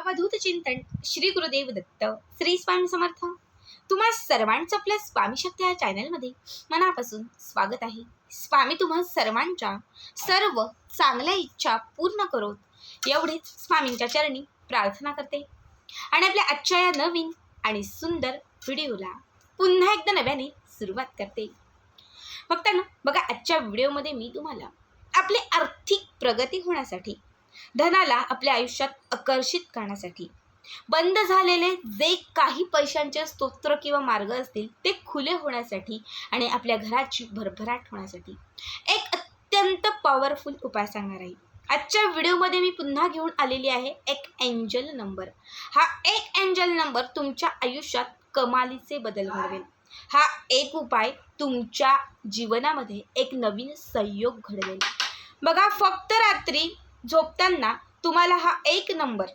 अवधूत चिंतन श्री गुरुदेव दत्त. श्री स्वामी समर्थ. तुम्हा सर्वांचं आपल्या स्वामी शक्ती या चॅनलमध्ये मनापासून स्वागत आहे. स्वामी तुम्हा सर्वांच्या सर्व चांगल्या इच्छा पूर्ण करोत. एवढेच स्वामींच्या चरणी प्रार्थना करते. आणि आपल्या आजच्या या नवीन आणि सुंदर व्हिडिओला पुन्हा एकदा नव्याने सुरुवात करते. बघताना बघा आजच्या व्हिडिओमध्ये मी तुम्हाला आपली आर्थिक प्रगती होण्यासाठी धनाला आपल्या आयुष्यात आकर्षित करण्यासाठी. बंद झालेले जे काही पैशांचे स्तोत्र किंवा मार्ग असतील ते खुले होण्यासाठी आणि आपल्या घराची भरभराट होण्यासाठी. एक अत्यंत पॉवरफुल उपाय सांगणार आहे. आजच्या व्हिडिओमध्ये मी पुन्हा घेऊन आलेली आहे एक एंजल नंबर हा एक एंजल नंबर तुमच्या आयुष्यात कमालीचे बदल घडवेल. हा एक उपाय तुमच्या जीवनामध्ये एक नवीन संयोग घडवेल. बघा फक्त रात्री झोपताना तुम्हाला हा एक नंबर.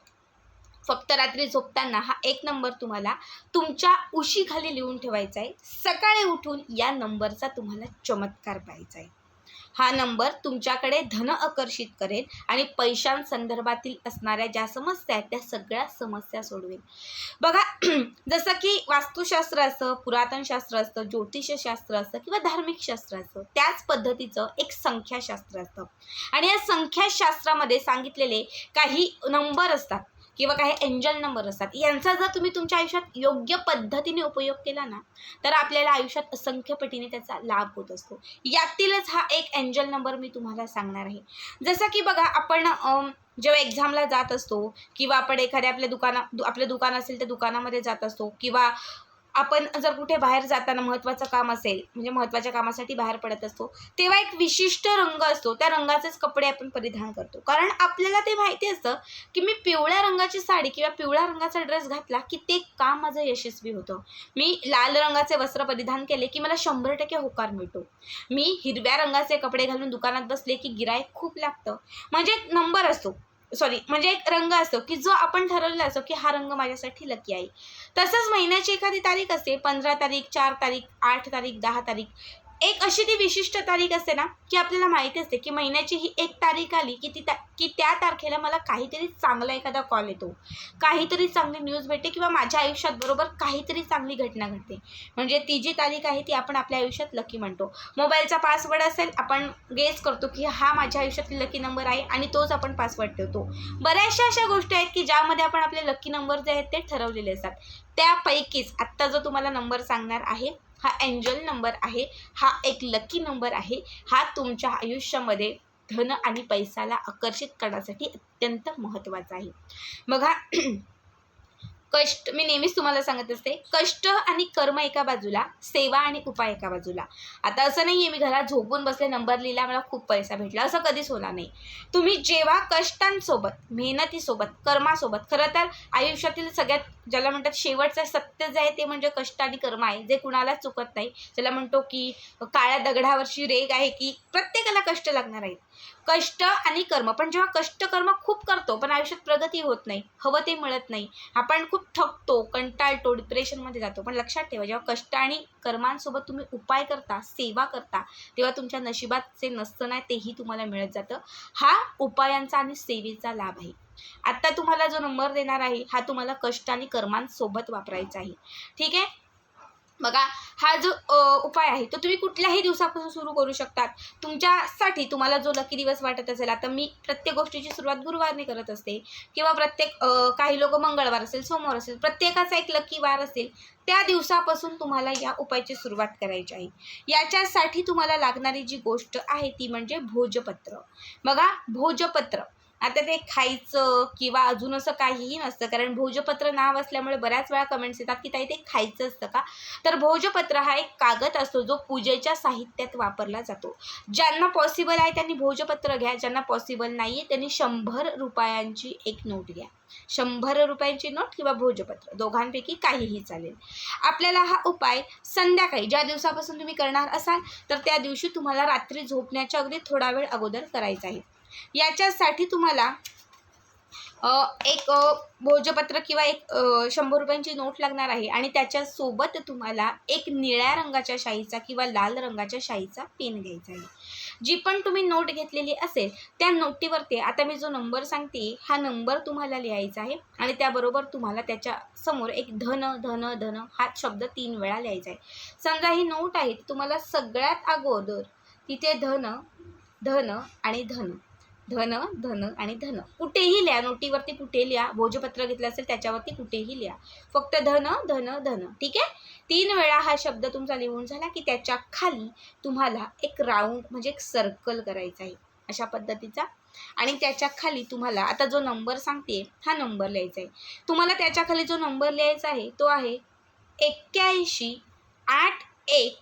फक्त रात्री झोपताना हा एक नंबर तुम्हाला तुमच्या उशीखाली लिहून ठेवायचा आहे. सकाळी उठून या नंबरचा तुम्हाला चमत्कार पाहायचा आहे. हा नंबर तुमच्याकडे धन आकर्षित करेल आणि पैशांसंदर्भातील असणाऱ्या ज्या समस्या आहेत त्या सगळ्या समस्या सोडवेल. बघा जसं की वास्तुशास्त्र असतं पुरातनशास्त्र असतं ज्योतिषशास्त्र असतं किंवा धार्मिक शास्त्र असतं त्याच पद्धतीचं एक संख्याशास्त्र असतं. आणि या संख्याशास्त्रामध्ये सांगितलेले काही नंबर असतात. किंवा काही एंजल नंबर असतात यांचा जर तुम्ही तुमच्या आयुष्यात योग्य पद्धतीने उपयोग केला ना तर आपल्याला आयुष्यात असंख्य पटीने त्याचा लाभ होत असतो. यातीलच हा एक एंजल नंबर मी तुम्हाला सांगणार आहे. जसं की बघा आपण जेव्हा एक्झामला जात असतो किंवा आपण एखाद्या आपल्या दुकाना दु- आपलं दुकान असेल त्या दुकानामध्ये जात असतो किंवा आपण जर कुठे बाहेर जाताना महत्त्वाचं काम असेल म्हणजे महत्त्वाच्या कामासाठी बाहेर पडत असतो तेव्हा एक विशिष्ट रंग असतो. त्या रंगाचेच कपडे आपण परिधान करतो. कारण आपल्याला ते माहिती असतं की मी पिवळ्या रंगाची साडी किंवा पिवळ्या रंगाचा ड्रेस घातला की ते काम माझं यशस्वी होतं? मी लाल रंगाचे वस्त्र परिधान केले की मला शंभर टक्के होकार मिळतो. मी हिरव्या रंगाचे कपडे घालून दुकानात बसले की गिराईक खूप लागतं. म्हणजे एक नंबर असतो. सॉरी म्हणजे एक रंग असतो की जो आपण ठरवलेला असतो की हा रंग माझ्यासाठी लकी आहे. तसंच महिन्याची एखादी तारीख असते पंधरा तारीख चार तारीख आठ तारीख दहा तारीख. एक अशी ती विशिष्ट तारीख असते ना की आपल्याला माहिती असते की महिन्याची ही एक तारीख आली की ती ता की त्या तारखेला मला काहीतरी चांगला एखादा कॉल येतो. काहीतरी चांगली न्यूज भेटते किंवा माझ्या आयुष्यात बरोबर काहीतरी चांगली घटना घडते. म्हणजे ती जी तारीख आहे ती आपण आपल्या आयुष्यात लकी म्हणतो. मोबाईलचा पासवर्ड असेल आपण गेस करतो की हा माझ्या आयुष्यातील लकी नंबर आहे आणि तोच आपण पासवर्ड ठेवतो. बऱ्याचशा अशा गोष्टी आहेत की ज्यामध्ये आपण आपले लकी नंबर जे आहेत ते ठरवलेले असतात. त्यापैकीच आत्ता जो तुम्हाला नंबर सांगणार आहे हा एंजल नंबर आहे हा एक लकी नंबर आहे. हा तुमच्या आयुष्यामध्ये धन आणि पैसाला आकर्षित करण्यासाठी अत्यंत महत्त्वाचा आहे. बघा कष्ट मी नेहमीच तुम्हाला सांगत असते कष्ट आणि कर्म एका बाजूला सेवा आणि उपाय एका बाजूला. आता असं नाही आहे मी घरात झोपून बसले नंबर लिहिला मला खूप पैसा भेटला असं कधीच होणार नाही. तुम्ही जेव्हा कष्टांसोबत मेहनतीसोबत कर्मासोबत खरं तर आयुष्यातील सगळ्यात ज्याला म्हणतात शेवटचं सत्य जे आहे ते म्हणजे कष्ट आणि कर्म आहे जे कुणालाच चुकत नाही. ज्याला म्हणतो की काळ्या दगडावरची रेग आहे की प्रत्येकाला कष्ट लागणार आहेत. कष्ट आणि कर्म. पण जेव्हा कष्ट कर्म खूप करतो पण आयुष्यात प्रगती होत नाही हवं ते मिळत नाही आपण खूप थकतो कंटाळतो डिप्रेशनमध्ये जातो. पण लक्षात ठेवा जेव्हा कष्ट आणि कर्मांसोबत तुम्ही उपाय करता सेवा करता तेव्हा तुमच्या नशिबात जे नसतं नाही तेही तुम्हाला मिळत जातं. हा उपायांचा आणि सेवेचा लाभ आहे. आत्ता तुम्हाला जो नंबर देणार आहे हा तुम्हाला कष्ट आणि कर्मांसोबत वापरायचा आहे. ठीक आहे? बघा हा जो उपाय आहे तो तुम्ही कुठल्याही दिवसापासून सुरू करू शकतात. तुमच्यासाठी तुम्हाला जो लकी दिवस वाटत असेल आता मी प्रत्येक गोष्टीची सुरुवात गुरुवारने करत असते किंवा प्रत्येक काही लोक मंगळवार असेल सोमवार असेल प्रत्येकाचा एक लकी वार असेल त्या दिवसापासून तुम्हाला या उपायाची सुरुवात करायची आहे. याच्यासाठी तुम्हाला लागणारी जी गोष्ट आहे ती म्हणजे भोजपत्र. बघा भोजपत्र. आता ते खायचं किंवा अजून असं काहीही नसतं. कारण भोजपत्र नाव असल्यामुळे बऱ्याच वेळा कमेंट्स येतात की ताई ते खायचं असतं का? तर भोजपत्र हा एक कागद असतो जो पूजेच्या साहित्यात वापरला जातो. ज्यांना पॉसिबल आहे त्यांनी भोजपत्र घ्या. ज्यांना पॉसिबल नाही आहे त्यांनी शंभर रुपयांची एक नोट घ्या. शंभर रुपयांची नोट किंवा भोजपत्र. दोघांपैकी काहीही चालेल. आपल्याला हा उपाय संध्याकाळी ज्या दिवसापासून तुम्ही करणार असाल तर त्या दिवशी तुम्हाला रात्री झोपण्याच्या अगदी थोडा वेळ अगोदर करायचा आहे. याच्यासाठी तुम्हाला एक भोजपत्र किंवा एक शंभर रुपयांची नोट लागणार आहे. आणि त्याच्यासोबत तुम्हाला एक निळ्या रंगाच्या शाईचा किंवा लाल रंगाच्या शाईचा पेन घ्यायचा आहे. जी पण तुम्ही नोट घेतलेली असेल त्या नोटीवरती आता मी जो नंबर सांगते हा नंबर तुम्हाला लिहायचा आहे. आणि त्याबरोबर तुम्हाला त्याच्यासमोर एक धन धन धन हा शब्द तीन वेळा लिहायचा आहे. समजा ही नोट आहे तुम्हाला सगळ्यात अगोदर तिथे धन धन आणि धन. धन धन आणि धन. कुठेही लिहा नोटीवरती कुठे लिहा भोजपत्र घेतलं असेल त्याच्यावरती कुठेही लिहा. फक्त धन धन धन. ठीक आहे? तीन वेळा हा शब्द तुमचा लिहून झाला की त्याच्याखाली तुम्हाला एक राऊंड म्हणजे एक सर्कल करायचा आहे. अशा पद्धतीचा. आणि त्याच्याखाली तुम्हाला आता जो नंबर सांगते हा नंबर लिहायचा आहे. तुम्हाला त्याच्याखाली जो नंबर लिहायचा आहे तो आहे एक्क्याऐंशी आठ एक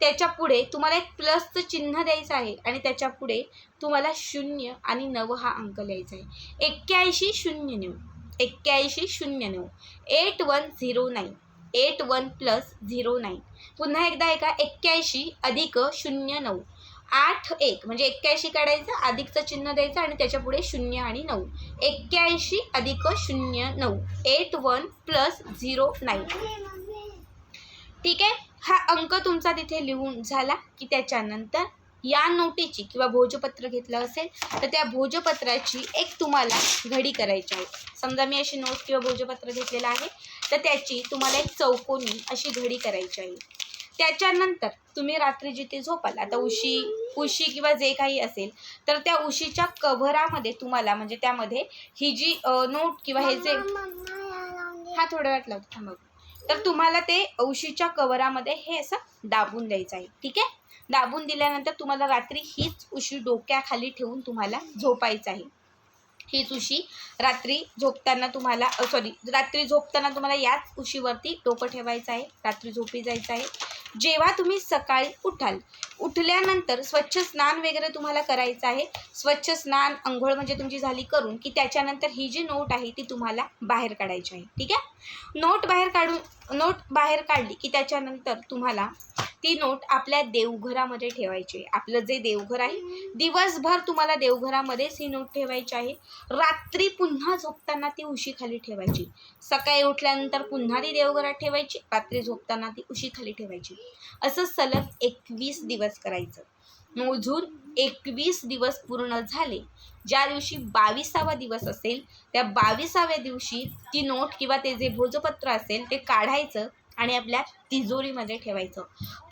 त्याच्या पुढे तुम्हाला एक प्लसचं चिन्ह द्यायचं आहे आणि त्याच्या पुढे तुम्हाला शून्य आणि नऊ हा अंक लिहायचा आहे. एक्क्याऐंशी शून्य नऊ. एक्क्याऐंशी शून्य नऊ. Eight one zero nine. Eight one plus zero nine. पुन्हा एकदा ऐका एक्क्याऐंशी अधिक शून्य नऊ. आठ एक म्हणजे एक्क्याऐंशी काढायचं अधिकचं चिन्ह द्यायचं आणि त्याच्या पुढे शून्य आणि नऊ. एक्क्याऐंशी अधिक शून्य नऊ. Eight one plus zero nine. ठीक आहे? हा अंक तुमचा तिथे लिहून झाला की त्याच्यानंतर या नोटीची किंवा भोजपत्र घेतलं असेल तर त्या भोजपत्राची एक तुम्हाला घडी करायची आहे. समजा मी अशी नोट किंवा भोजपत्र घेतलेलं आहे तर त्याची तुम्हाला एक चौकोनी अशी घडी करायची आहे. त्याच्यानंतर तुम्ही रात्री जिथे झोपाल आता उशी उशी किंवा जे काही असेल तर त्या उशीच्या कव्हरामध्ये तुम्हाला म्हणजे त्यामध्ये ही जी नोट किंवा हे जे हा थोड्या वेळात लावतो. थांबा तर तुम्हाला ते औशीच्या कवरामध्ये हे असं दाबून द्यायचं आहे. ठीक आहे? दाबून दिल्यानंतर तुम्हाला रात्री हीच उशी डोक्याखाली ठेवून तुम्हाला झोपायचं आहे. हीच उशी. रात्री झोपताना तुम्हाला सॉरी रात्री झोपताना तुम्हाला याच उशीवरती डोकं ठेवायचं आहे. रात्री झोपी जायचं आहे. जेव्हा तुम्ही सकाळी उठाल उठल्यानंतर स्वच्छ स्नान वगैरे तुम्हाला करायचं आहे. स्वच्छ स्नान अंघोळ म्हणजे तुमची झाली करून की त्याच्यानंतर ही जी नोट आहे ती तुम्हाला बाहेर काढायची आहे. ठीक आहे? नोट बाहेर काढून नोट बाहेर काढली की त्याच्यानंतर तुम्हाला ती नोट आपल्या देवघरामध्ये ठेवायची. आहे आपलं जे देवघर आहे दिवसभर तुम्हाला देवघरामध्येच ही नोट ठेवायची आहे. रात्री पुन्हा झोपताना ती उशीखाली ठेवायची. सकाळी उठल्यानंतर पुन्हा ती देवघरात ठेवायची रात्री झोपताना ती उशीखाली ठेवायची. असं सलग एकवीस दिवस करायचं. मोजून एकवीस दिवस पूर्ण झाले. ज्या दिवशी बावीसावा दिवस असेल त्या बावीसाव्या दिवशी ती नोट किंवा ते जे भोजपत्र असेल ते काढायचं आणि आपल्या तिजोरीमध्ये ठेवायचं.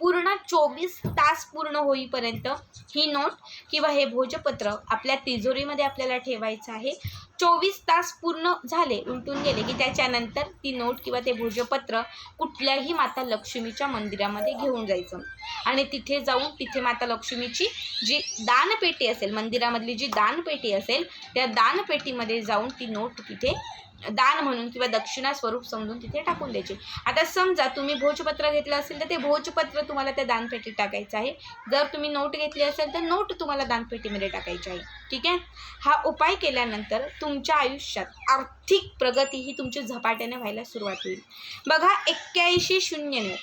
पूर्ण चोवीस तास पूर्ण होईपर्यंत ही नोट किंवा हे भोजपत्र आपल्या तिजोरीमध्ये आपल्याला ठेवायचं आहे. चोवीस तास पूर्ण झाले उलटून गेले की त्याच्यानंतर ती नोट किंवा ते भोजपत्र कुठल्याही माता लक्ष्मीच्या मंदिरामध्ये घेऊन जायचं. आणि तिथे जाऊन तिथे माता लक्ष्मीची जी दानपेटी असेल मंदिरामधली जी दानपेटी असेल त्या दानपेटीमध्ये जाऊन ती नोट तिथे दान म्हणून किंवा दक्षिणा स्वरूप समजून तिथे टाकून द्यायचे. आता समजा तुम्ही भोजपत्र घेतलं असेल तर ते भोजपत्र तुम्हाला त्या दानपेटीत टाकायचं आहे. जर तुम्ही नोट घेतली असेल तर नोट तुम्हाला दानपेटीमध्ये टाकायची आहे. ठीक आहे? हा उपाय केल्यानंतर तुमच्या आयुष्यात आर्थिक प्रगती ही तुमची झपाट्याने व्हायला सुरुवात होईल. बघा एक्क्याऐंशी शून्य नऊ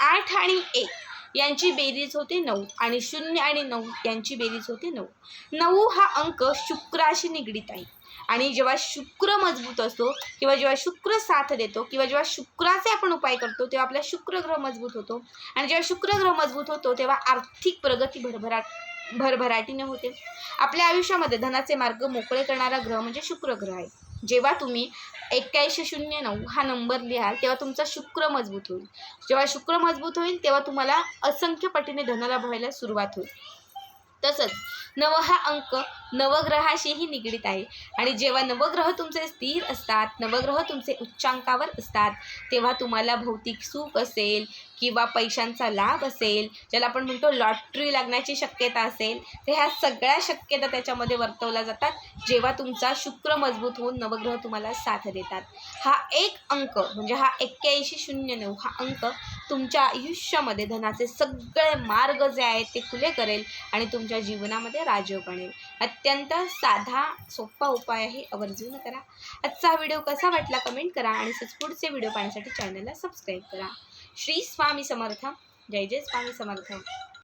आठ आणि एक यांची बेरीज होते नऊ आणि शून्य आणि नऊ यांची बेरीज होते नऊ. नऊ हा अंक शुक्राशी निगडीत आहे. आणि जेव्हा शुक्र मजबूत असतो किंवा जेव्हा शुक्र साथ देतो किंवा जेव्हा शुक्राचे आपण उपाय करतो तेव्हा आपला शुक्र ग्रह मजबूत होतो. आणि जेव्हा शुक्र ग्रह मजबूत होतो तेव्हा आर्थिक प्रगती भरभराट भरभराटीने होते. आपल्या आयुष्यामध्ये धनाचे मार्ग मोकळे करणारा ग्रह म्हणजे शुक्र ग्रह आहे. जेव्हा तुम्ही एक्क्याऐंशी शून्य नऊ हा नंबर लिहाल तेव्हा तुमचा शुक्र मजबूत होईल. जेव्हा शुक्र मजबूत होईल तेव्हा तुम्हाला असंख्य पटीने धनाला व्हायला सुरुवात होईल. तसंच नव हा अंक नवग्रहाशीही निगडीत आहे. आणि जेव्हा नवग्रह तुमचे स्थिर असतात नवग्रह तुमचे उच्चांकावर असतात तेव्हा तुम्हाला भौतिक सुख असेल किंवा पैशांचा लाभ असेल ज्याला आपण म्हणतो लॉटरी लागण्याची शक्यता असेल तर ह्या सगळ्या शक्यता त्याच्यामध्ये वर्तवल्या जातात. जेव्हा तुमचा शुक्र मजबूत होऊन नवग्रह तुम्हाला साथ देतात. हा एक अंक म्हणजे हा एक्क्याऐंशी शून्य नऊ हा अंक तुमच्या आयुष्यामध्ये धनाचे सगळे मार्ग जे आहेत ते खुले करेल आणि तुमच्या जीवनामध्ये राजयोग आणेल अत्यंत साधा सोपा उपाय आहे आवर्जून करा. आजचा व्हिडिओ कसा वाटला कमेंट करा आणि तसंच पुढचे व्हिडिओ पाहण्यासाठी चॅनलला सबस्क्राईब करा. श्री स्वामी समर्थ. जय जय स्वामी समर्थ.